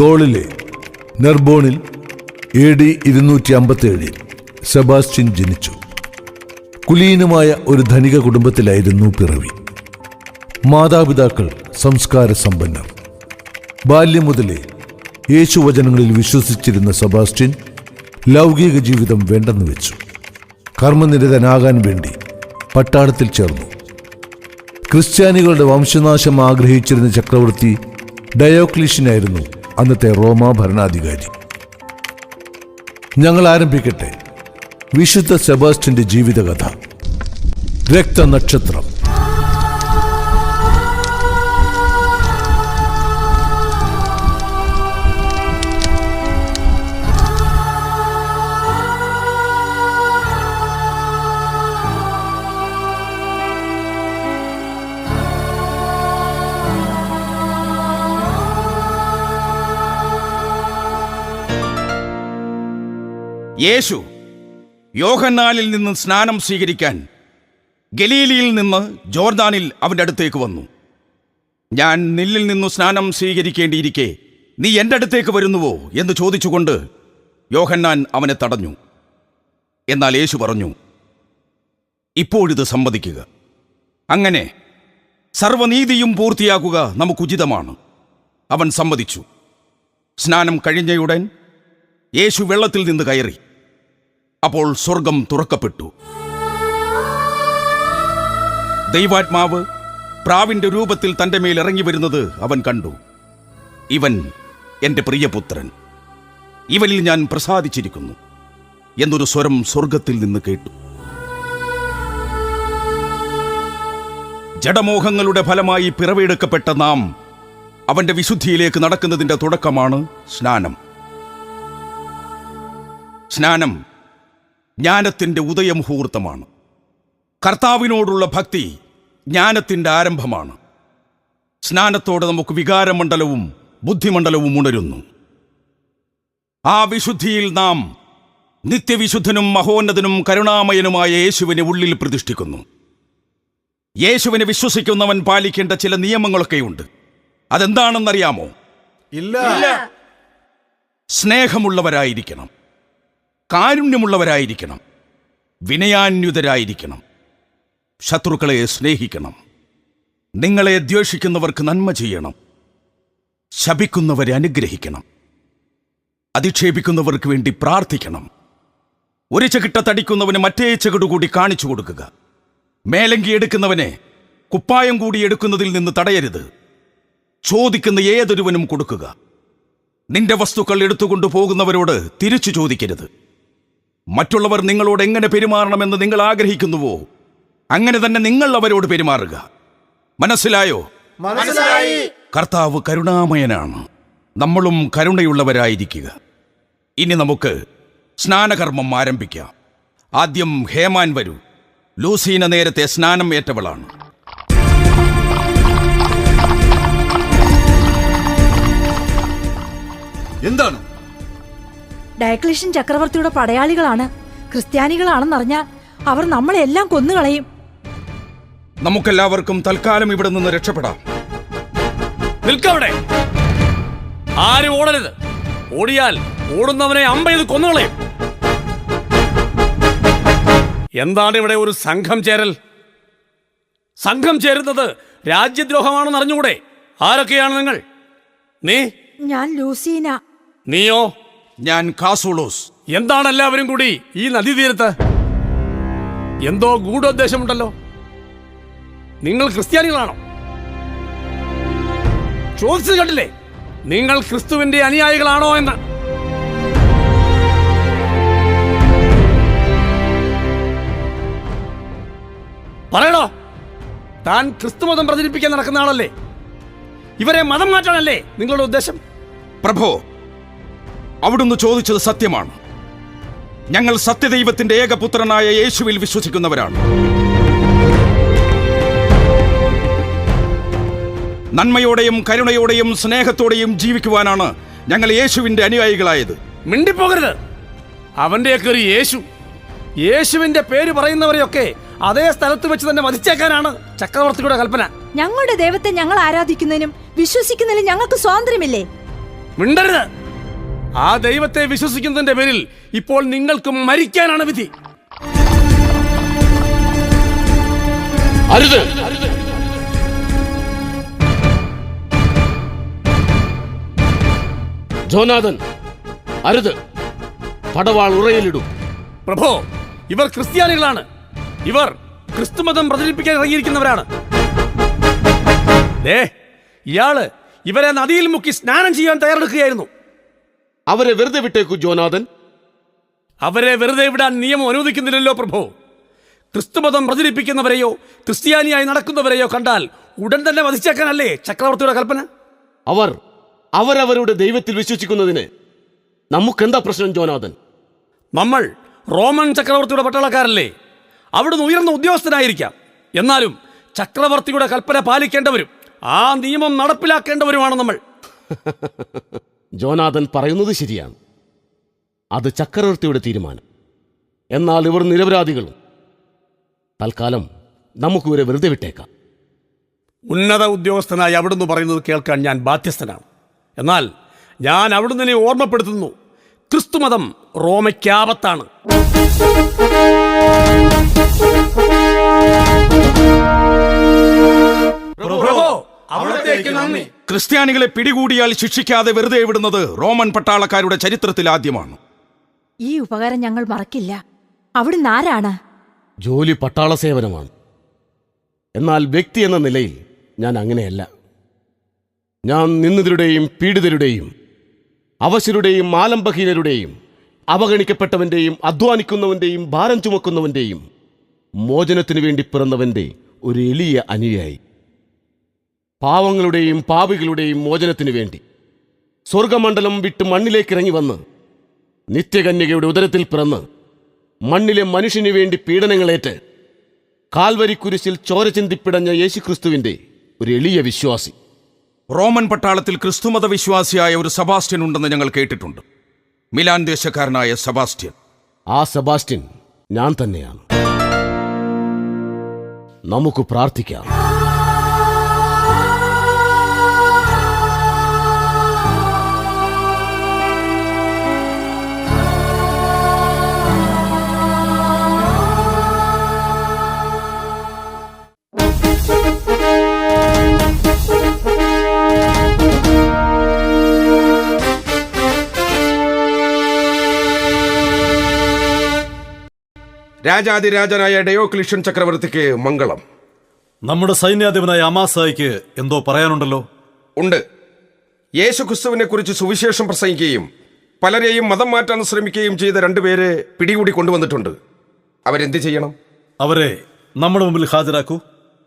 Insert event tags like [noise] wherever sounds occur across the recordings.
ഗോളിലെ നെർബോണിൽ A D ഇരുന്നൂറ്റി അമ്പത്തിയേഴിൽ Sebastian ജനിച്ചു. കുലീനമായ ഒരു ധനിക കുടുംബത്തിലായിരുന്നു പിറവി. മാതാപിതാക്കൾ സംസ്കാര സമ്പന്നർ. ബാല്യം മുതലേ യേശുവചനങ്ങളിൽ വിശ്വസിച്ചിരുന്ന സെബാസ്റ്റ്യൻ ലൗകിക ജീവിതം വേണ്ടെന്ന് വെച്ചു. കർമ്മനിരതനാകാൻ വേണ്ടി പട്ടാളത്തിൽ ചേർന്നു. ക്രിസ്ത്യാനികളുടെ വംശനാശം ആഗ്രഹിച്ചിരുന്ന ചക്രവർത്തി ഡയോക്ലീഷ്യനായിരുന്നു അന്നത്തെ റോമ ഭരണാധികാരി. ഞങ്ങൾ ആരംഭിക്കട്ടെ. വിശുദ്ധ സെബാസ്റ്റിന്റെ ജീവിതകഥ. രക്തനക്ഷത്രം. യേശു യോഹന്നാലിൽ നിന്ന് സ്നാനം സ്വീകരിക്കാൻ ഗലീലിയിൽ നിന്ന് ജോർദാനിൽ അവന്റെ അടുത്തേക്ക് വന്നു. ഞാൻ നില്ലിൽ നിന്നു സ്നാനം സ്വീകരിക്കേണ്ടിയിരിക്കെ നീ എന്റെ അടുത്തേക്ക് വരുന്നുവോ എന്ന് ചോദിച്ചുകൊണ്ട് യോഹന്നാൻ അവനെ തടഞ്ഞു. എന്നാൽ യേശു പറഞ്ഞു ഇപ്പോഴിത് സമ്മതിക്കുക. അങ്ങനെ സർവനീതിയും പൂർത്തിയാക്കുക നമുക്കുചിതമാണ്. അവൻ സമ്മതിച്ചു. സ്നാനം കഴിഞ്ഞയുടൻ യേശു വെള്ളത്തിൽ നിന്ന് കയറി. അപ്പോൾ സ്വർഗം തുറക്കപ്പെട്ടു. ദൈവാത്മാവ് പ്രാവിന്റെ രൂപത്തിൽ തന്റെ മേൽ ഇറങ്ങി വരുന്നത് അവൻ കണ്ടു. ഇവൻ എന്റെ പ്രിയപുത്രൻ. ഇവനിൽ ഞാൻ പ്രസാദിച്ചിരിക്കുന്നു. എന്നൊരു സ്വരം സ്വർഗത്തിൽ നിന്ന് കേട്ടു. ജഡമോഹങ്ങളുടെ ഫലമായി പിറവിയെടുക്കപ്പെട്ട നാം അവന്റെ വിശുദ്ധിയിലേക്ക് നടക്കുന്നതിന്റെ തുടക്കമാണ് സ്നാനം. സ്നാനം ജ്ഞാനത്തിന്റെ ഉദയമുഹൂർത്തമാണ്. കർത്താവിനോടുള്ള ഭക്തി ജ്ഞാനത്തിന്റെ ആരംഭമാണ്. സ്നാനത്തോടെ നമുക്ക് വികാരമണ്ഡലവും ബുദ്ധിമണ്ഡലവും ഉണരുന്നു. ആ വിശുദ്ധിയിൽ നാം നിത്യവിശുദ്ധനും മഹോന്നതനും കരുണാമയനുമായ യേശുവിനെ ഉള്ളിൽ പ്രതിഷ്ഠിക്കുന്നു. യേശുവിനെ വിശ്വസിക്കുന്നവൻ പാലിക്കേണ്ട ചില നിയമങ്ങളൊക്കെയുണ്ട്. അതെന്താണെന്നറിയാമോ? ഇല്ല. സ്നേഹമുള്ളവരായിരിക്കണം. കാരുണ്യമുള്ളവരായിരിക്കണം. വിനയാന്യുതരായിരിക്കണം ശത്രുക്കളെ സ്നേഹിക്കണം. നിങ്ങളെ ദ്വേഷിക്കുന്നവർക്ക് നന്മ ചെയ്യണം. ശപിക്കുന്നവരെ അനുഗ്രഹിക്കണം. അധിക്ഷേപിക്കുന്നവർക്ക് വേണ്ടി പ്രാർത്ഥിക്കണം. ഒരു ചകിട്ട തടിക്കുന്നവന് മറ്റേ ചകിട് കൂടി കാണിച്ചു കൊടുക്കുക. മേലങ്കി എടുക്കുന്നവനെ കുപ്പായം കൂടി എടുക്കുന്നതിൽ നിന്ന് തടയരുത്. ചോദിക്കുന്ന ഏതൊരുവനും കൊടുക്കുക. നിന്റെ വസ്തുക്കൾ എടുത്തുകൊണ്ടു പോകുന്നവരോട് തിരിച്ചു ചോദിക്കരുത്. മറ്റുള്ളവർ നിങ്ങളോട് എങ്ങനെ പെരുമാറണമെന്ന് നിങ്ങൾ ആഗ്രഹിക്കുന്നുവോ അങ്ങനെ തന്നെ നിങ്ങൾ അവരോട് പെരുമാറുക. മനസ്സിലായോ? മനസ്സിലായി. കർത്താവ് കരുണാമയനാണ്. നമ്മളും കരുണയുള്ളവരായിരിക്കുക. ഇനി നമുക്ക് സ്നാനകർമ്മം ആരംഭിക്കാം. ആദ്യം ഹേമാൻ വരൂ. ലൂസീന നേരത്തെ സ്നാനം ഏറ്റവളാണ്. എന്താണ്? ഡയക്ലീഷ്യൻ ചക്രവർത്തിയുടെ പടയാളികളാണ്. ക്രിസ്ത്യാനികളാണെന്നറിഞ്ഞാൽ അവർ നമ്മളെല്ലാം കൊന്നുകളയും. നമുക്കെല്ലാവർക്കും തൽക്കാലം ഇവിടെ നിന്ന് രക്ഷപ്പെടാം. നിൽക്കവിടെ. ആരും ഓടരുത്. ഓടിയാൽ ഓടുന്നവനെ അമ്പ ചെയ്ത് കൊന്നുകളയും. എന്താണ് ഇവിടെ ഒരു സംഘം ചേരൽ? സംഘം ചേരുന്നത് രാജ്യദ്രോഹമാണെന്ന് അറിഞ്ഞുകൂടെ ആരൊക്കെയാണ് നിങ്ങൾ? നീ? ഞാൻ ലൂസീന. നീയോ? ഞാൻ കാസോളോസ്. എന്താണ് എല്ലാവരും കൂടി ഈ നദീതീരത്ത്? എന്തോ ഗൂഢോദ്ദേശമുണ്ടല്ലോ. നിങ്ങൾ ക്രിസ്ത്യാനികളാണോ? ചോദിച്ചത് കണ്ടില്ലേ നിങ്ങൾ ക്രിസ്തുവിന്റെ അനുയായികളാണോ എന്ന്? പറയണോ താൻ ക്രിസ്തുമതം പ്രചരിപ്പിക്കാൻ നടക്കുന്ന ആളല്ലേ? ഇവരെ മതം മാറ്റാനല്ലേ നിങ്ങളുടെ ഉദ്ദേശം? പ്രഭോ അവിടുന്ന് ചോദിച്ചത് സത്യമാണ്. ഞങ്ങൾ സത്യദൈവത്തിന്റെ ഏകപുത്രനായ യേശുവിൽ വിശ്വസിക്കുന്നവരാണ്. നന്മയോടെയും കരുണയോടെയും സ്നേഹത്തോടെയും ജീവിക്കുവാനാണ് ഞങ്ങൾ യേശുവിന്റെ അനുയായികളായത്. മിണ്ടിപ്പോകരുത്. അവന്റെ ഒരു യേശു. യേശുവിന്റെ പേര് പറയുന്നവരെയൊക്കെ അതേ സ്ഥലത്ത് വെച്ച് തന്നെ വധിച്ചേക്കാനാണ് ചക്രവർത്തിയുടെ കൽപ്പന. ഞങ്ങളുടെ ദൈവത്തെ ഞങ്ങൾ ആരാധിക്കുന്നതിനും വിശ്വസിക്കുന്നതിനും ഞങ്ങൾക്ക് സ്വാതന്ത്ര്യമില്ലേ? മിണ്ടരുത്. ആ ദൈവത്തെ വിശ്വസിക്കുന്നതിന്റെ പേരിൽ ഇപ്പോൾ നിങ്ങൾക്ക് മരിക്കാനാണ് വിധി. അരുത്. ജോനാഥൻ അരുത്. പടവാൾ ഉറയിലിടും. പ്രഭോ ഇവർ ക്രിസ്ത്യാനികളാണ്. ഇവർ ക്രിസ്തുമതം പ്രചരിപ്പിക്കാൻ ഇറങ്ങിയിരിക്കുന്നവരാണ്. ഇയാൾ ഇവരെ നദിയിൽ മുക്കി സ്നാനം ചെയ്യാൻ തയ്യാറെടുക്കുകയായിരുന്നു. അവരെ വെറുതെ വിട്ടേക്കൂ ജോനാഥൻ. അവരെ വെറുതെ വിടാൻ നിയമം അനുവദിക്കുന്നില്ലല്ലോ പ്രഭു. ക്രിസ്തുമതം പ്രചരിപ്പിക്കുന്നവരെയോ ക്രിസ്ത്യാനിയായി നടക്കുന്നവരെയോ കണ്ടാൽ ഉടൻ തന്നെ വധിച്ചേക്കാനല്ലേ ചക്രവർത്തിയുടെ കൽപ്പന? അവർ അവരവരുടെ ദൈവത്തിൽ വിശ്വസിക്കുന്നതിന് നമുക്കെന്താ പ്രശ്നം ജോനാഥൻ? നമ്മൾ റോമൻ ചക്രവർത്തിയുടെ പട്ടാളക്കാരല്ലേ. അവിടുന്ന് ഉയർന്ന ഉദ്യോഗസ്ഥനായിരിക്കാം. എന്നാലും ചക്രവർത്തിയുടെ കൽപ്പന പാലിക്കേണ്ടവരും ആ നിയമം നടപ്പിലാക്കേണ്ടവരുമാണ് നമ്മൾ. [laughs] ജോനാഥൻ പറയുന്നത് ശരിയാണ്. അത് ചക്രവർത്തിയുടെ തീരുമാനം. എന്നാൽ ഇവർ നിരപരാധികളും. തൽക്കാലം നമുക്ക് ഇവരെ വെറുതെ വിട്ടേക്കാം. ഉന്നത ഉദ്യോഗസ്ഥനായി അവിടുന്ന് പറയുന്നത് കേൾക്കാൻ ഞാൻ ബാധ്യസ്ഥനാണ്. എന്നാൽ ഞാൻ അവിടുന്ന് ഓർമ്മപ്പെടുത്തുന്നു. ക്രിസ്തുമതം റോമയ്ക്കാപത്താണ്. അവിടത്തേക്ക് നന്ദി. ക്രിസ്ത്യാനികളെ പിടികൂടിയാൽ ശിക്ഷിക്കാതെ വെറുതെ വിടുന്നത് റോമൻ പട്ടാളക്കാരുടെ ചരിത്രത്തിൽ ആദ്യമാണ്. ഈ ഉപകാരം ഞങ്ങൾ മറക്കില്ല. അവിടുന്ന് ആരാണ്? ജോലി പട്ടാള സേവനമാണ്. എന്നാൽ വ്യക്തി എന്ന നിലയിൽ ഞാൻ അങ്ങനെയല്ല. ഞാൻ നിന്നതരുടെയും പീഡിതരുടെയും അവശരുടെയും ആലംബഹീനരുടെയും അവഗണിക്കപ്പെട്ടവന്റെയും അധ്വാനിക്കുന്നവന്റെയും ഭാരം ചുമക്കുന്നവന്റെയും മോചനത്തിനു വേണ്ടി പിറന്നവന്റെ ഒരു എളിയ അനുയായി. പാവങ്ങളുടെയും പാപികളുടെയും മോചനത്തിനു വേണ്ടി. സ്വർഗമണ്ഡലം വിട്ട് മണ്ണിലേക്ക് ഇറങ്ങി വന്ന് നിത്യകന്യകയുടെ ഉദരത്തിൽ പിറന്ന് മണ്ണിലെ മനുഷ്യനു വേണ്ടി പീഡനങ്ങളേറ്റ് കാൽവരിക്കുരിശിൽ ചോര ചിന്തിപ്പിടഞ്ഞ യേശുക്രിസ്തുവിന്റെ ഒരു എളിയ വിശ്വാസി. റോമൻ പട്ടാളത്തിൽ ക്രിസ്തുമത വിശ്വാസിയായ ഒരു സബാസ്റ്റ്യൻ ഉണ്ടെന്ന് ഞങ്ങൾ കേട്ടിട്ടുണ്ട്. മിലാൻ ദേശക്കാരനായ സബാസ്റ്റ്യൻ. ആ സബാസ്റ്റ്യൻ ഞാൻ തന്നെയാണ്. നമുക്ക് പ്രാർത്ഥിക്കാം. രാജാതിരാജനായ ഡയോക്ലിഷ്യൻ ചക്രവർത്തിക്ക് മംഗളം. നമ്മുടെ സൈന്യാധിപനായ അമാസായിക്ക് എന്തോ പറയാനുണ്ടല്ലോ? ഉണ്ട്. യേശു ക്രിസ്തുവിനെ കുറിച്ച് സുവിശേഷം പ്രസംഗിക്കുകയും പലരെയും മതം മാറ്റാൻ ശ്രമിക്കുകയും ചെയ്ത രണ്ടുപേരെ പിടികൂടി കൊണ്ടുവന്നിട്ടുണ്ട്. അവരെന്ത് ചെയ്യണം? അവരെ നമ്മുടെ മുമ്പിൽ ഹാജരാക്കൂ.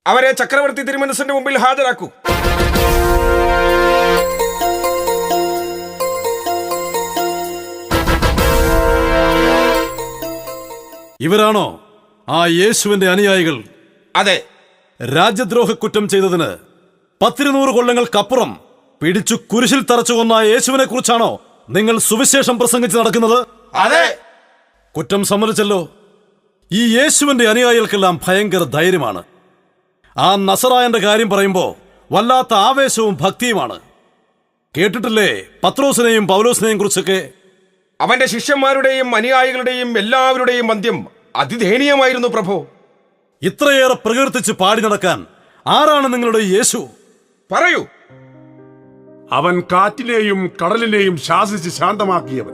അവരെ ചക്രവർത്തി തിരുമനസിന്റെ മുമ്പിൽ ഹാജരാക്കൂ. ഇവരാണോ ആ യേശുവിന്റെ അനുയായികൾ? അതെ. രാജ്യദ്രോഹ കുറ്റം ചെയ്തതിന് പത്തിരുന്നൂറ് കൊല്ലങ്ങൾക്കപ്പുറം പിടിച്ചു കുരിശിൽ തറച്ചു കൊന്ന യേശുവിനെ കുറിച്ചാണോ നിങ്ങൾ സുവിശേഷം പ്രസംഗിച്ച് നടക്കുന്നത്? അതെ. കുറ്റം സമ്മതിച്ചല്ലോ. ഈ യേശുവിന്റെ അനുയായികൾക്കെല്ലാം ഭയങ്കര ധൈര്യമാണ്. ആ നസറായന്റെ കാര്യം പറയുമ്പോ വല്ലാത്ത ആവേശവും ഭക്തിയുമാണ്. കേട്ടിട്ടില്ലേ? പത്രോസിനെയും പൗലോസിനെയും കുറിച്ചൊക്കെ? അവന്റെ ശിഷ്യന്മാരുടെയും അനുയായികളുടെയും എല്ലാവരുടെയും അന്ത്യം അതിദയനീയമായിരുന്നു പ്രഭു. ഇത്രയേറെ പ്രകീർത്തിച്ച് പാടി നടക്കാൻ ആരാണ് നിങ്ങളുടെ യേശു? പറയൂ. അവൻ കാറ്റിനെയും കടലിനെയും ശാസിച്ച് ശാന്തമാക്കിയവൻ.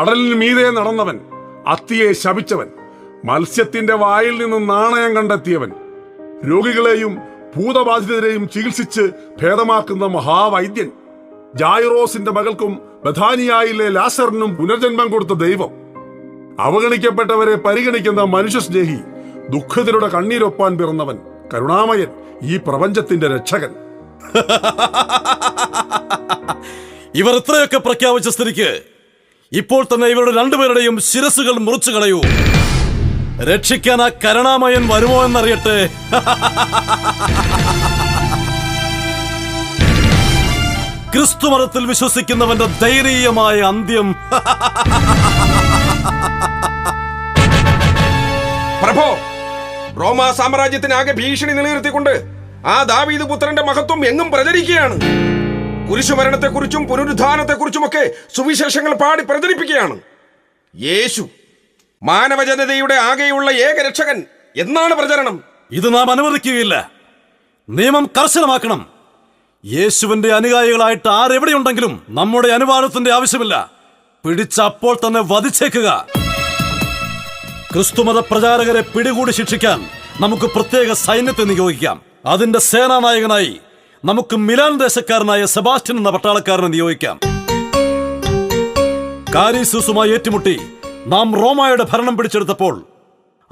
കടലിന് മീതെ നടന്നവൻ അത്തിയെ ശപിച്ചവൻ മത്സ്യത്തിന്റെ വായിൽ നിന്ന് നാണയം കണ്ടെത്തിയവൻ രോഗികളെയും ഭൂതബാധിതരെയും ചികിത്സിച്ച് ഭേദമാക്കുന്ന മഹാവൈദ്യൻ. ജായിറോസിന്റെ മകൾക്കും ബഥാനിയായിലെ ലാസറിനും പുനർജന്മം കൊടുത്ത ദൈവം. അവഗണിക്കപ്പെട്ടവരെ പരിഗണിക്കുന്ന മനുഷ്യസ്നേഹി ദുഃഖത്തിലൂടെ കണ്ണീരൊപ്പാൻ പിറന്നവൻ കരുണാമയൻ ഈ പ്രപഞ്ചത്തിന്റെ രക്ഷകൻ. [laughs] ഇവർ ഇത്രയൊക്കെ പ്രഖ്യാപിച്ച സ്ഥിതിക്ക് ഇപ്പോൾ തന്നെ ഇവരുടെ രണ്ടുപേരുടെയും ശിരസുകൾ മുറിച്ചു കളയൂ. രക്ഷിക്കാൻ ആ കരുണാമയൻ വരുമോ എന്നറിയട്ടെ. [laughs] ക്രിസ്തു മതത്തിൽ വിശ്വസിക്കുന്നവന്റെ ദയനീയമായ അന്ത്യം. പ്രഭോ റോമാ സാമ്രാജ്യത്തിനാകെ ഭീഷണി നിലനിർത്തിക്കൊണ്ട് ആ ദാവീദ് പുത്രന്റെ മഹത്വം എങ്ങും പ്രചരിക്കുകയാണ്. കുരിശുമരണത്തെക്കുറിച്ചും പുനരുദ്ധാനത്തെക്കുറിച്ചുമൊക്കെ സുവിശേഷങ്ങൾ പാടി പ്രചരിപ്പിക്കുകയാണ്. യേശു മാനവജനതയുടെ ആകെയുള്ള ഏക രക്ഷകൻ എന്നാണ് പ്രചരണം. ഇത് നാം അനുവദിക്കുകയില്ല. നിയമം കർശനമാക്കണം. യേശുവിന്റെ അനുയായികളായിട്ട് ആരെവിടെയുണ്ടെങ്കിലും നമ്മുടെ അനുവാദത്തിന്റെ ആവശ്യമില്ല. പിടിച്ചപ്പോൾ തന്നെ വധിച്ചേക്കുക. ക്രിസ്തുമത പ്രചാരകരെ പിടികൂടി ശിക്ഷിക്കാൻ നമുക്ക് പ്രത്യേക സൈന്യത്തെ നിയോഗിക്കാം. അതിന്റെ സേനാനായകനായി നമുക്ക് മിലാൻ ദേശക്കാരനായ സെബാസ്റ്റ്യൻ എന്ന പട്ടാളക്കാരനെ നിയോഗിക്കാം. കാരീസൂസുമായി ഏറ്റുമുട്ടി നാം റോമായുടെ ഭരണം പിടിച്ചെടുത്തപ്പോൾ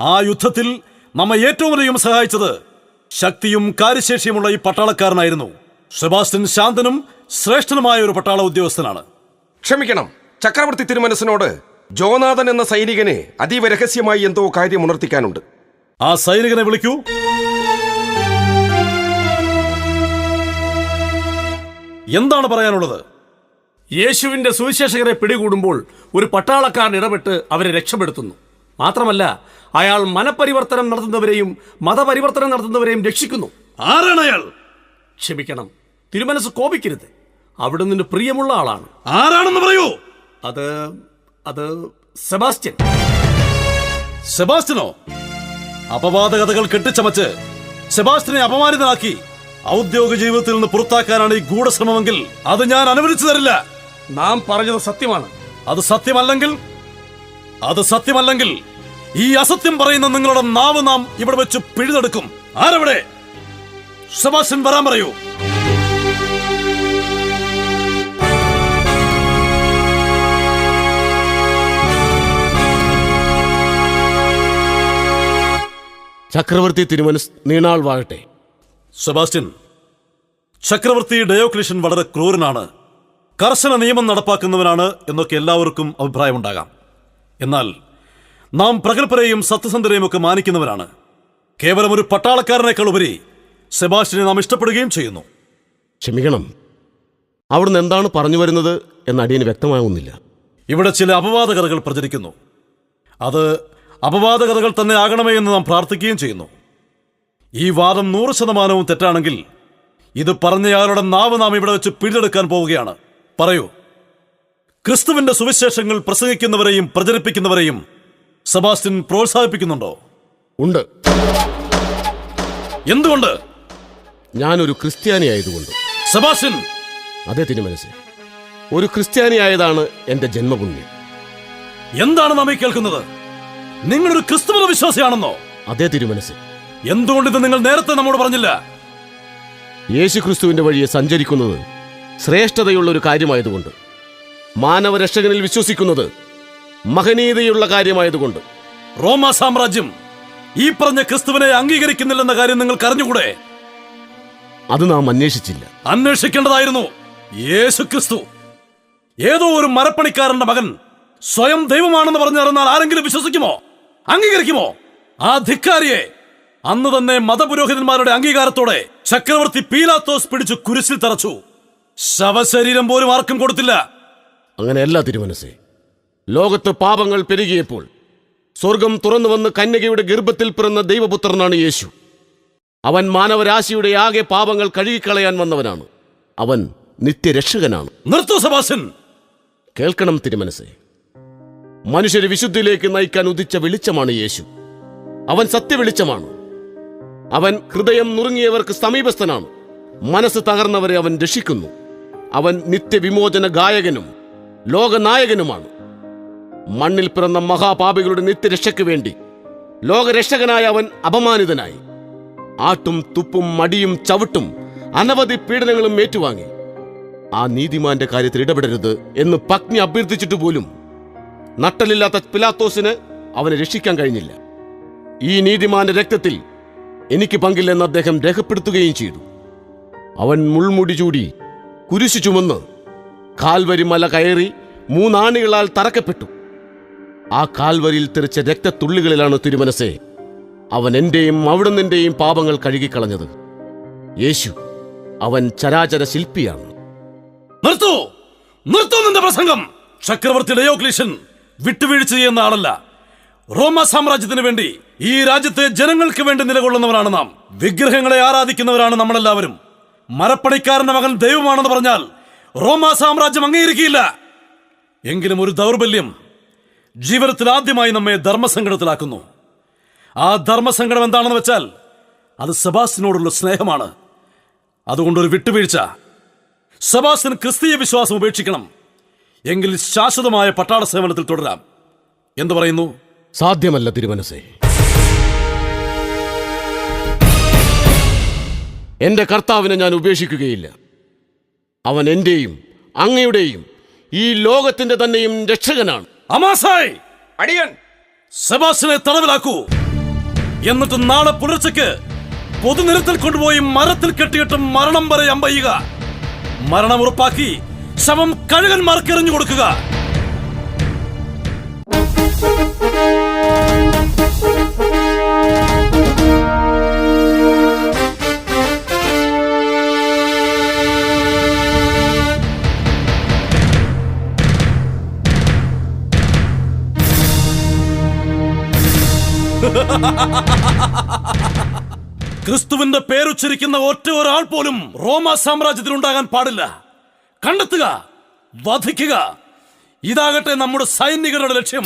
ആ യുദ്ധത്തിൽ നമ്മെ ഏറ്റവും അധികം സഹായിച്ചത് ശക്തിയും കാര്യശേഷിയുമുള്ള ഈ പട്ടാളക്കാരനായിരുന്നു. സെബാസ്റ്റ്യൻ ശാന്തനും ശ്രേഷ്ഠനുമായ ഒരു പട്ടാള ഉദ്യോഗസ്ഥനാണ്. ക്ഷമിക്കണം. ചക്രവർത്തി തിരുമനസിനോട് ജോനാഥൻ എന്ന സൈനികനെ അതീവ രഹസ്യമായി എന്തോ കാര്യം ഉണർത്തിക്കാനുണ്ട് ആ സൈനികനെ വിളിക്കൂ. എന്താണ് പറയാനുള്ളത്? യേശുവിന്റെ സുവിശേഷകരെ പിടികൂടുമ്പോൾ ഒരു പട്ടാളക്കാരൻ ഇടപെട്ട് അവരെ രക്ഷപ്പെടുത്തുന്നു. മാത്രമല്ല അയാൾ മനപരിവർത്തനം നടത്തുന്നവരെയും മതപരിവർത്തനം നടത്തുന്നവരെയും രക്ഷിക്കുന്നു. ആരാണ് അയാൾ? ക്ഷമിക്കണം. തിരുമനസ് കോപിക്കരുത്. അവിടെ നിന്ന് പ്രിയമുള്ള ആളാണ്. ആരാണെന്ന് പറയൂ. അത് അത് സെബാസ്റ്റ്യൻ. സെബാസ്റ്റ്യനോ? അപവാദ കഥകൾ കെട്ടിച്ചമച്ച് സെബാസ്റ്റ്യനെ അപമാനിതനാക്കി ഔദ്യോഗിക ജീവിതത്തിൽ നിന്ന് പുറത്താക്കാനാണ് ഈ ഗൂഢശ്രമമെങ്കിൽ അത് ഞാൻ അനുവദിച്ചു തരില്ല. നാം പറഞ്ഞത് സത്യമാണ്. അത് സത്യമല്ലെങ്കിൽ അത് സത്യമല്ലെങ്കിൽ ഈ അസത്യം പറയുന്ന നിങ്ങളുടെ നാവ് നാം ഇവിടെ വെച്ച് പിഴുതെടുക്കും. ആരവിടെ? സെബാസ്റ്റ്യൻ വരാൻ പറയൂ. ചക്രവർത്തി തിരുമനസ് നീണാൾ വാഴട്ടെ. സെബാസ്റ്റ്യൻ ചക്രവർത്തി ഡയോക്ലിഷൻ വളരെ ക്രൂരനാണ്. കർശന നിയമം നടപ്പാക്കുന്നവനാണ് എന്നൊക്കെ എല്ലാവർക്കും അഭിപ്രായമുണ്ടാകാം. എന്നാൽ നാം പ്രഗത്ഭരെയും സത്യസന്ധരെയും ഒക്കെ മാനിക്കുന്നവരാണ്. കേവലം ഒരു പട്ടാളക്കാരനേക്കാൾ ഉപരി സെബാസ്റ്റ്യനെ നാം ഇഷ്ടപ്പെടുകയും ചെയ്യുന്നു. ക്ഷമിക്കണം. അവിടുന്ന് എന്താണ് പറഞ്ഞു വരുന്നത് എന്ന് അടിയന് വ്യക്തമാകുന്നില്ല. ഇവിടെ ചില അപവാദ കഥകൾ പ്രചരിക്കുന്നു. അത് അപവാദ കഥകൾ തന്നെ ആകണമേ എന്ന് നാം പ്രാർത്ഥിക്കുകയും ചെയ്യുന്നു. ഈ വാദം നൂറ് ശതമാനവും തെറ്റാണെങ്കിൽ ഇത് പറഞ്ഞയാളുടെ നാവ് നാം ഇവിടെ വെച്ച് പിടിച്ചെടുക്കാൻ പോവുകയാണ്. പറയൂ. ക്രിസ്തുവിന്റെ സുവിശേഷങ്ങൾ പ്രസംഗിക്കുന്നവരെയും പ്രചരിപ്പിക്കുന്നവരെയും സെബാസ്റ്റ്യൻ പ്രോത്സാഹിപ്പിക്കുന്നുണ്ടോ? ഉണ്ട്. എന്തുകൊണ്ട്? ഞാനൊരു ക്രിസ്ത്യാനി ആയതുകൊണ്ട്. സബാസിൻ! അതെ തിരുമനസ് ഒരു ക്രിസ്ത്യാനി ആയതാണ് എന്റെ ജന്മപുണ്യം. എന്താണ് നാം ഈ കേൾക്കുന്നത്? നിങ്ങളൊരു ക്രിസ്തുമത വിശ്വാസിയാണെന്നോ? അതേ തിരുമനസ്. എന്തുകൊണ്ട് ഇത് നിങ്ങൾ നേരത്തെ നമ്മോട് പറഞ്ഞില്ല? യേശു ക്രിസ്തുവിന്റെ വഴിയെ സഞ്ചരിക്കുന്നത് ശ്രേഷ്ഠതയുള്ള ഒരു കാര്യമായതുകൊണ്ട് മാനവരക്ഷകനിൽ വിശ്വസിക്കുന്നത് മഹനീയതയുള്ള കാര്യമായതുകൊണ്ട്. റോമ സാമ്രാജ്യം ഈ പറഞ്ഞ ക്രിസ്തുവിനെ അംഗീകരിക്കുന്നില്ലെന്ന കാര്യം നിങ്ങൾക്ക് അറിഞ്ഞുകൂടെ അത് നാം അന്വേഷിച്ചില്ല. അന്വേഷിക്കേണ്ടതായിരുന്നു യേശുക്രിസ്തു. ഏതോ ഒരു മരപ്പണിക്കാരന്റെ മകൻ സ്വയം ദൈവമാണെന്ന് പറഞ്ഞറിഞ്ഞാൽ ആരെങ്കിലും വിശ്വസിക്കുമോ? അംഗീകരിക്കുമോ? ആ ധിക്കാരിയെ അന്ന് തന്നെ മതപുരോഹിതന്മാരുടെ അംഗീകാരത്തോടെ ചക്രവർത്തി പീലാത്തോസ് പിടിച്ചു കുരിശിൽ തറച്ചു. ശവശരീരം പോലും ആർക്കും കൊടുത്തില്ല. അങ്ങനെയല്ല തിരുമനസേ. ലോകത്ത് പാപങ്ങൾ പെരുകിയപ്പോൾ സ്വർഗം തുറന്നു വന്ന് കന്യകയുടെ ഗർഭത്തിൽ പിറന്ന ദൈവപുത്രനാണ് യേശു. അവൻ മാനവരാശിയുടെ ആകെ പാപങ്ങൾ കഴുകിക്കളയാൻ വന്നവനാണ്. അവൻ നിത്യരക്ഷകനാണ്. നിർത്തു സബാസൻ. കേൾക്കണം തിരുമനസേ മനുഷ്യരെ വിശുദ്ധിയിലേക്ക് നയിക്കാൻ ഉദിച്ച വെളിച്ചമാണ് യേശു. അവൻ സത്യവെളിച്ചമാണ്. അവൻ ഹൃദയം നുറുങ്ങിയവർക്ക് സമീപസ്ഥനാണ്. മനസ്സ് തകർന്നവരെ അവൻ രക്ഷിക്കുന്നു. അവൻ നിത്യവിമോചന ഗായകനും ലോകനായകനുമാണ്. മണ്ണിൽ പിറന്ന മഹാപാപികളുടെ നിത്യരക്ഷയ്ക്ക് വേണ്ടി ലോകരക്ഷകനായ അവൻ അപമാനിതനായി. ആട്ടും തുപ്പും മടിയും ചവിട്ടും അനവധി പീഡനങ്ങളും ഏറ്റുവാങ്ങി. ആ നീതിമാന്റെ കാര്യത്തിൽ ഇടപെടരുത് എന്ന് പത്നി അഭ്യർത്ഥിച്ചിട്ട് പോലും നട്ടലില്ലാത്ത പിലാത്തോസിന് അവനെ രക്ഷിക്കാൻ കഴിഞ്ഞില്ല. ഈ നീതിമാന്റെ രക്തത്തിൽ എനിക്ക് പങ്കില്ലെന്ന് അദ്ദേഹം രേഖപ്പെടുത്തുകയും ചെയ്തു. അവൻ മുൾമുടി ചൂടി കുരിശു ചുമന്ന് കാൽവരി മല കയറി മൂന്നാണികളാൽ തറക്കപ്പെട്ടു. ആ കാൽവരിയിൽ തെറിച്ച രക്തത്തുള്ളികളിലാണ് തിരുമനസേ അവൻ എന്റെയും നിന്റെയും പാപങ്ങൾ കഴുകിക്കളഞ്ഞത്. യേശു അവൻ ചരാചര ശില്പിയാണ്. നിർത്തൂ! നിർത്തൂ നിന്റെ പ്രസംഗം! ചക്രവർത്തി ഡയോക്ലീഷൻ വിട്ടുവീഴ്ച ചെയ്യുന്ന ആളല്ല. റോമ സാമ്രാജ്യത്തിന് വേണ്ടി ഈ രാജ്യത്തെ ജനങ്ങൾക്ക് വേണ്ടി നിലകൊള്ളുന്നവരാണ് നാം. വിഗ്രഹങ്ങളെ ആരാധിക്കുന്നവരാണ് നമ്മളെല്ലാവരും. മരപ്പണിക്കാരന്റെ മകൻ ദൈവമാണെന്ന് പറഞ്ഞാൽ റോമ സാമ്രാജ്യം അംഗീകരിക്കില്ല എങ്കിലും ഒരു ദൗർബല്യം ജീവിതത്തിൽ ആദ്യമായി നമ്മെ ധർമ്മസങ്കടത്തിലാക്കുന്നു. ആ ധർമ്മസങ്കടം എന്താണെന്ന് വെച്ചാൽ അത് സെബാസ്റ്റിനോടുള്ള സ്നേഹമാണ്. അതുകൊണ്ടൊരു വിട്ടുവീഴ്ച. സെബാസ്റ്റിൻ ക്രിസ്തീയ വിശ്വാസം ഉപേക്ഷിക്കണം. എങ്കിൽ ശാശ്വതമായ പട്ടാള സേവനത്തിൽ തുടരാം. എന്ന് പറയുന്നു? സാധ്യമല്ല തിരുമനസേ. എന്റെ കർത്താവിനെ ഞാൻ ഉപേക്ഷിക്കുകയില്ല. അവൻ എന്റെയും അങ്ങയുടെയും ഈ ലോകത്തിന്റെ തന്നെയും രക്ഷകനാണ്. അമാസായ്! അടിയൻ! സെബാസ്റ്റിനെ തടവിലാക്കൂ. എന്നിട്ട് നാളെ പുലർച്ചയ്ക്ക് പൊതുനിരത്തിൽ കൊണ്ടുപോയി മരത്തിൽ കെട്ടിയിട്ട് മരണം വരെ അമ്പയ്യുക. മരണം ഉറപ്പാക്കി ശവം കഴുകന്മാർക്ക് എറിഞ്ഞു കൊടുക്കുക. ക്രിസ്തുവിന്റെ പേരുച്ചരിക്കുന്ന ഒറ്റ ഒരാൾ പോലും റോമ സാമ്രാജ്യത്തിൽ ഉണ്ടാകാൻ പാടില്ല. കണ്ടെത്തുക വധിക്കുക. ഇതാകട്ടെ നമ്മുടെ സൈനികരുടെ ലക്ഷ്യം.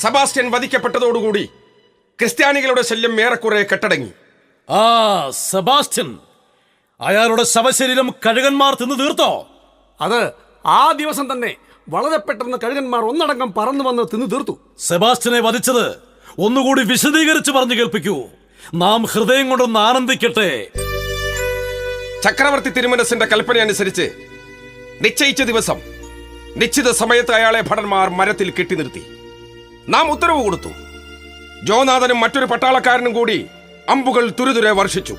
സബാസ്റ്റ്യൻ വധിക്കപ്പെട്ടതോടുകൂടി ക്രിസ്ത്യാനികളുടെ ശല്യം ഏറെക്കുറെ കെട്ടടങ്ങി. ആ സെബാസ്റ്റ്യൻ അയാളുടെ ശവശരീരം കഴുകന്മാർ തിന്നു തീർത്തോ? അത് ആ ദിവസം തന്നെ വളരെ പെട്ടെന്ന് കഴുകന്മാർ ഒന്നടങ്കം പറന്നു വന്ന് തിന്നു തീർത്തു. സെബാസ്റ്റിനെ വധിച്ചത് ഒന്നുകൂടി വിശദീകരിച്ച് പറഞ്ഞു കേൾപ്പിക്കൂ. നാം ഹൃദയം കൊണ്ടൊന്ന് ആനന്ദിക്കട്ടെ. ചക്രവർത്തി തിരുമനസിന്റെ കൽപ്പന അനുസരിച്ച് നിശ്ചയിച്ച ദിവസം നിശ്ചിത സമയത്ത് അയാളെ ഭടന്മാർ മരത്തിൽ കെട്ടി നിർത്തി. നാം ഉത്തരവ് കൊടുത്തു. ജോനാഥനും മറ്റൊരു പട്ടാളക്കാരനും കൂടി അമ്പുകൾ തുരുതുരെ വർഷിച്ചു.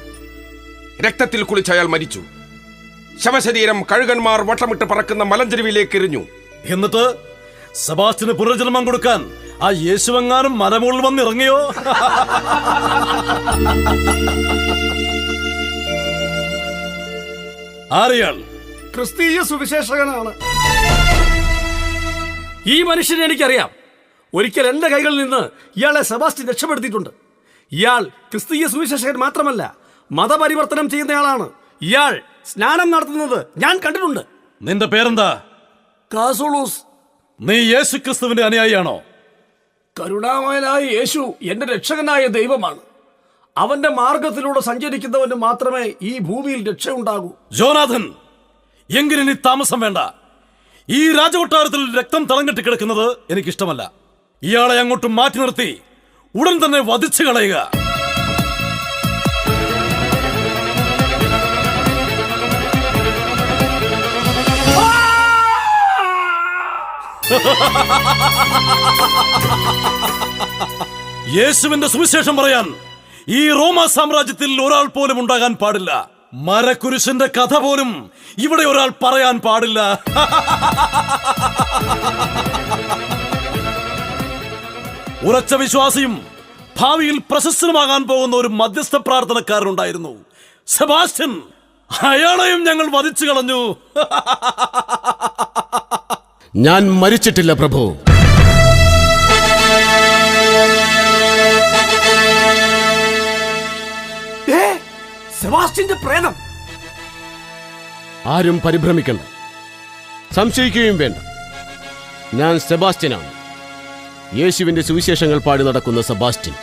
രക്തത്തിൽ കുളിച്ച് അയാൾ മരിച്ചു. ശവശരീരം കഴുകന്മാർ വട്ടമിട്ട് പറക്കുന്ന മലഞ്ചെരുവിലേക്ക് എറിഞ്ഞു. എന്നിട്ട് സെബാസ്റ്റിന് പുനർജന്മം കൊടുക്കാൻ ആ യേശുവെങ്ങാനും മലമുകളിൽ വന്നിറങ്ങിയോ? ആരെയാൾ? ക്രിസ്തീയ സുവിശേഷകനാണ്. ഈ മനുഷ്യനെ എനിക്കറിയാം. ഒരിക്കൽ എന്റെ കൈകളിൽ നിന്ന് ഇയാളെ സെബാസ്റ്റി രക്ഷപ്പെടുത്തിയിട്ടുണ്ട്. ഇയാൾ ക്രിസ്തീയ സുവിശേഷകൻ മാത്രമല്ല മതപരിവർത്തനം ചെയ്യുന്നയാളാണ്. ഇയാൾ സ്നാനം നടത്തുന്നത് ഞാൻ കണ്ടിട്ടുണ്ട്. നിന്റെ പേരെന്താ? കാസോളൂസ്. നീ യേശു ക്രിസ്തുവിന്റെ അനുയായിയാണോ? കരുണാമയനായ യേശു എന്റെ രക്ഷകനായ ദൈവമാണ്. അവന്റെ മാർഗത്തിലൂടെ സഞ്ചരിക്കുന്നവന് മാത്രമേ ഈ ഭൂമിയിൽ രക്ഷയുണ്ടാകൂ. ജോനാഥൻ എങ്കിലിനി താമസം വേണ്ട. ഈ രാജകൊട്ടാരത്തിൽ രക്തം തളങ്ങിട്ട് കിടക്കുന്നത് എനിക്കിഷ്ടമല്ല. ഇയാളെ അങ്ങോട്ട് മാറ്റി നിർത്തി ഉടൻ തന്നെ വധിച്ചു കളയുക [laughs] യേശുവിന്റെ സുവിശേഷം പറയാൻ ഈ റോമ സാമ്രാജ്യത്തിൽ ഒരാൾ പോലും ഉണ്ടാകാൻ പാടില്ല. മരക്കുരിശിന്റെ കഥ പോലും ഇവിടെ ഒരാൾ പറയാൻ പാടില്ല. [laughs] ഉറച്ച വിശ്വാസിയും ഭാവിയിൽ പ്രശസ്തനുമാകാൻ പോകുന്ന ഒരു മധ്യസ്ഥ പ്രാർത്ഥനക്കാരനുണ്ടായിരുന്നു. സെബാസ്റ്റ്യൻ അയാളെയും ഞങ്ങൾ വധിച്ചു കളഞ്ഞു. [laughs] ഞാൻ മരിച്ചിട്ടില്ല പ്രഭു. പ്രേതം. ആരും പരിഭ്രമിക്കണ്ട. സംശയിക്കുകയും വേണ്ട. ഞാൻ സെബാസ്റ്റ്യനാണ്. യേശുവിന്റെ സുവിശേഷങ്ങൾ പാടി നടക്കുന്ന സെബാസ്റ്റ്യൻ.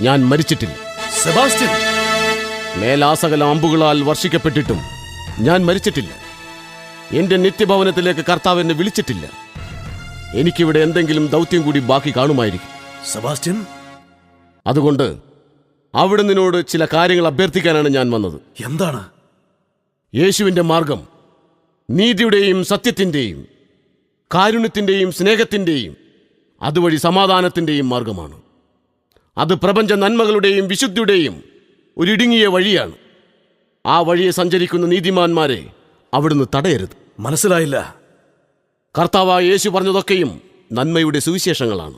ഞാൻ മരിച്ചിട്ടില്ല. സെബാസ്റ്റ്യൻ? മേലാസകല അമ്പുകളാൽ വർഷിക്കപ്പെട്ടിട്ടും ഞാൻ മരിച്ചിട്ടില്ല. എന്റെ നിത്യഭവനത്തിലേക്ക് കർത്താവ് എന്നെ വിളിച്ചിട്ടില്ല. എനിക്കിവിടെ എന്തെങ്കിലും ദൗത്യം കൂടി ബാക്കി കാണുമായിരിക്കും. സെബാസ്റ്റ്യൻ? അതുകൊണ്ട് അവിടെ നിന്നോട് ചില കാര്യങ്ങൾ അഭ്യർത്ഥിക്കാനാണ് ഞാൻ വന്നത്. എന്താണ്? യേശുവിന്റെ മാർഗം നീതിയുടെയും സത്യത്തിന്റെയും കാരുണ്യത്തിന്റെയും സ്നേഹത്തിന്റെയും അതുവഴി സമാധാനത്തിന്റെയും മാർഗമാണ്. അത് പ്രപഞ്ച നന്മകളുടെയും വിശുദ്ധിയുടെയും ഒരിടുങ്ങിയ വഴിയാണ്. ആ വഴിയെ സഞ്ചരിക്കുന്ന നീതിമാന്മാരെ അവിടുന്ന് തടയരുത്. മനസ്സിലായില്ല. കർത്താവായ യേശു പറഞ്ഞതൊക്കെയും നന്മയുടെ സുവിശേഷങ്ങളാണ്.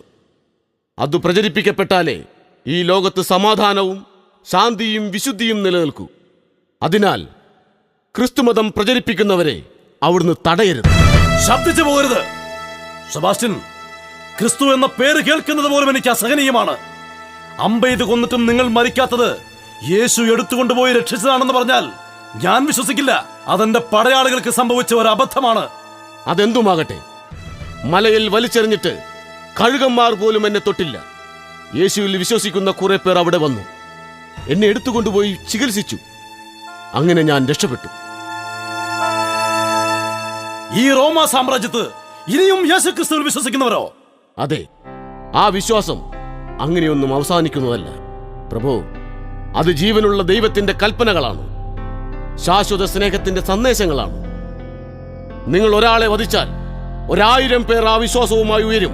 അത് പ്രചരിപ്പിക്കപ്പെട്ടാലേ ഈ ലോകത്ത് സമാധാനവും ശാന്തിയും വിശുദ്ധിയും നിലനിൽക്കൂ. അതിനാൽ ക്രിസ്തുമതം പ്രചരിപ്പിക്കുന്നവരെ അവിടുന്ന് തടയരുത്. ശബ്ദിച്ചു പോകരുത്. സെബാസ്റ്റ്യൻ ക്രിസ്തു എന്ന പേര് കേൾക്കുന്നത് പോലും എനിക്ക് അസഹനീയമാണ്. അമ്പെയ്ത് കൊന്നിട്ടും നിങ്ങൾ മരിക്കാത്തത് യേശു എടുത്തുകൊണ്ടുപോയി രക്ഷിച്ചതാണെന്ന് പറഞ്ഞാൽ ഞാൻ വിശ്വസിക്കില്ല. അതെന്റെ പടയാളികൾക്ക് സംഭവിച്ച ഒരു അബദ്ധമാണ്. അതെന്തുമാകട്ടെ? മലയിൽ വലിച്ചെറിഞ്ഞിട്ട് കഴുകന്മാർ പോലും എന്നെ തൊട്ടില്ല. യേശുവിൽ വിശ്വസിക്കുന്ന കുറെ പേർ അവിടെ വന്നു. എന്നെ എടുത്തുകൊണ്ടുപോയി ചികിത്സിച്ചു. അങ്ങനെ ഞാൻ രക്ഷപ്പെട്ടു. ഈ റോമ സാമ്രാജ്യത്ത് ഇനിയും യേശുക്രിസ്തുവിൽ വിശ്വസിക്കുന്നവരോ? അതെ ആ വിശ്വാസം അങ്ങനെയൊന്നും അവസാനിക്കുന്നതല്ല. പ്രഭു അത് ജീവനുള്ള ദൈവത്തിന്റെ കൽപ്പനകളാണ്. ശാശ്വത സ്നേഹത്തിന്റെ സന്ദേശങ്ങളാണ്. നിങ്ങൾ ഒരാളെ വധിച്ചാൽ ഒരായിരം പേർ ആ വിശ്വാസവുമായി ഉയരും.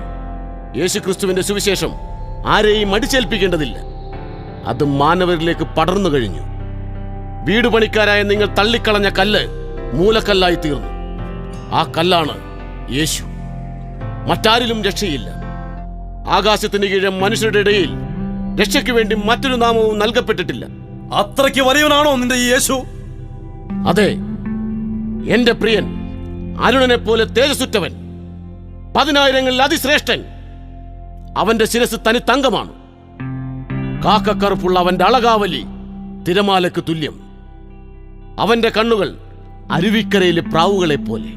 യേശുക്രിസ്തുവിന്റെ സുവിശേഷം ആരെയും അടിച്ചേൽപ്പിക്കേണ്ടതില്ല. അത് മാനവരിലേക്ക് പടർന്നു കഴിഞ്ഞു. വീട് പണിക്കാരായ നിങ്ങൾ തള്ളിക്കളഞ്ഞ കല്ല് മൂലക്കല്ലായി തീർന്നു ആ കല്ലാണ് യേശു. മറ്റാരിലും രക്ഷയില്ല. ആകാശത്തിന് കീഴെ മനുഷ്യരുടെ ഇടയിൽ രക്ഷയ്ക്ക് വേണ്ടി മറ്റൊരു നാമവും നൽകപ്പെട്ടിട്ടില്ല. അത്രയ്ക്ക് വലിയവനാണോ നിന്റെ ഈ യേശു? അതെ എന്റെ പ്രിയൻ അരുണനെ പോലെ തേജസ്സുറ്റവൻ പതിനായിരങ്ങളിൽ അതിശ്രേഷ്ഠൻ. അവന്റെ ശിരസ് തനി തങ്കമാണ്. കാക്കക്കറുപ്പുള്ള അവന്റെ അളകാവലി തിരമാലയ്ക്ക് തുല്യം. അവന്റെ കണ്ണുകൾ അരുവിക്കരയിലെ പ്രാവുകളെ പോലെ.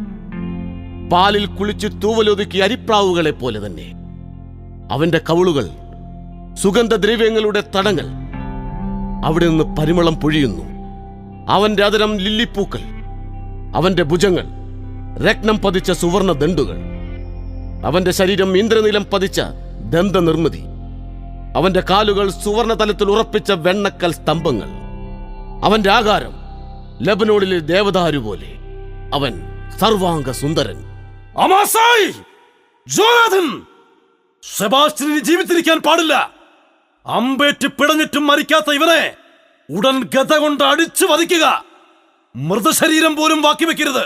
പാലിൽ കുളിച്ച് തൂവലൊതുക്കി അരിപ്രാവുകളെ പോലെ തന്നെ. അവന്റെ കവിളുകൾ സുഗന്ധദ്രവ്യങ്ങളുടെ തടങ്ങൾ അവിടെ നിന്ന് പരിമളം പൊഴിയുന്നു. അവന്റെ അതിരം ലില്ലിപ്പൂക്കൾ അവന്റെ ഭുജങ്ങൾ രത്നം പതിച്ച സുവർണ ദണ്ടുകൾ അവന്റെ ശരീരം ഇന്ദ്രനീലം പതിച്ച ദന്ത ദന്തനിർമ്മിതി അവന്റെ കാലുകൾ സുവർണ തലത്തിൽ ഉറപ്പിച്ച വെണ്ണക്കൽ സ്തംഭങ്ങൾ അവന്റെ ആകാരം ലബനോണിലെ ദേവദാരു പോലെ അവൻ സർവാംഗ സുന്ദരൻ. ജീവിച്ചിരിക്കാൻ പാടില്ല. അമ്പേറ്റ് പിടഞ്ഞിട്ടും മരിക്കാത്ത ഇവനെ ഉടൻ ഗത കൊണ്ട് അടിച്ചു വധിക്കുക. മൃതശരീരം പോലും ബാക്കി വെക്കരുത്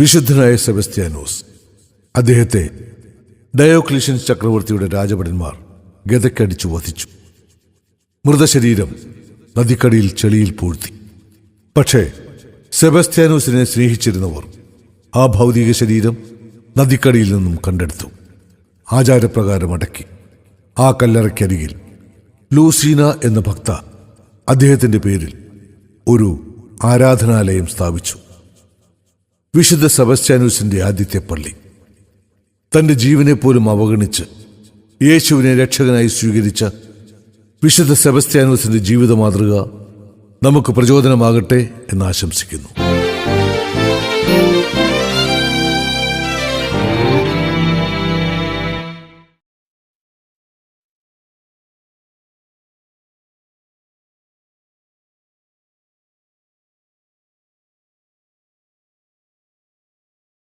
വിശുദ്ധനായ സെബസ്ത്യാനോസ്. അദ്ദേഹത്തെ ഡയോക്ലിഷ്യൻ ചക്രവർത്തിയുടെ രാജഭടന്മാർ ഗതക്കടിച്ചു വധിച്ചു. മൃതശരീരം നദിക്കടിയിൽ ചെളിയിൽ പൂഴ്ത്തി. പക്ഷേ സെബസ്ത്യാനോസിനെ സ്നേഹിച്ചിരുന്നവർ ആ ഭൗതിക ശരീരം നദിക്കടിയിൽ നിന്നും കണ്ടെടുത്തു. ആചാരപ്രകാരം അടക്കി. ആ കല്ലറയ്ക്കരികിൽ ലൂസീന എന്ന ഭക്ത അദ്ദേഹത്തിന്റെ പേരിൽ ഒരു ആരാധനാലയം സ്ഥാപിച്ചു. വിശുദ്ധ സെബസ്ത്യാനൂസിന്റെ ആദ്യത്തെ പള്ളി. തന്റെ ജീവനെ പോലും അവഗണിച്ച് യേശുവിനെ രക്ഷകനായി സ്വീകരിച്ച വിശുദ്ധ സെബസ്ത്യാനൂസിന്റെ ജീവിത മാതൃക നമുക്ക് പ്രചോദനമാകട്ടെ എന്ന് ആശംസിക്കുന്നു.